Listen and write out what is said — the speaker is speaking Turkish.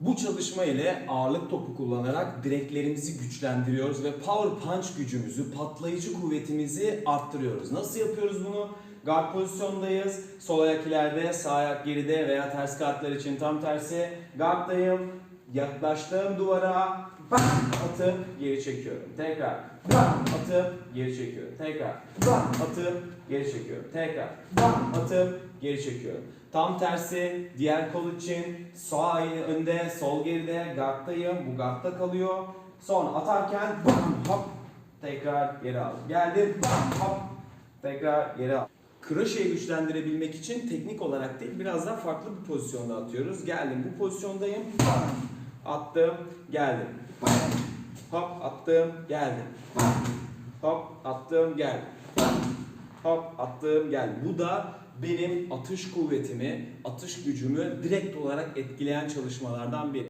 Bu çalışma ile ağırlık topu kullanarak direklerimizi güçlendiriyoruz ve power punch gücümüzü, patlayıcı kuvvetimizi arttırıyoruz. Nasıl yapıyoruz bunu? Guard pozisyondayız. Sol ayak ileride, sağ ayak geride veya ters kartlar için tam tersi. Guard'dayım. Yaklaştığım duvara bam atıp geri çekiyorum. Tekrar bam atıp geri çekiyorum. Tekrar bam atıp geri çekiyorum. Tekrar bam atıp geri çekiyorum. Tam tersi diğer kol için sağ önde, sol geride, guard'dayım. Bu guard'da kalıyor. Sonra atarken bam hop tekrar geri al. Geldim bam hop tekrar geri al. Kroşeyi güçlendirebilmek için teknik olarak değil biraz daha farklı bir pozisyonda atıyoruz. Geldim bu pozisyondayım. Attım, geldim. Hop attım, geldim. Hop attım, geldim. Hop attım, geldim. Bu da benim atış kuvvetimi, atış gücümü direkt olarak etkileyen çalışmalardan biri.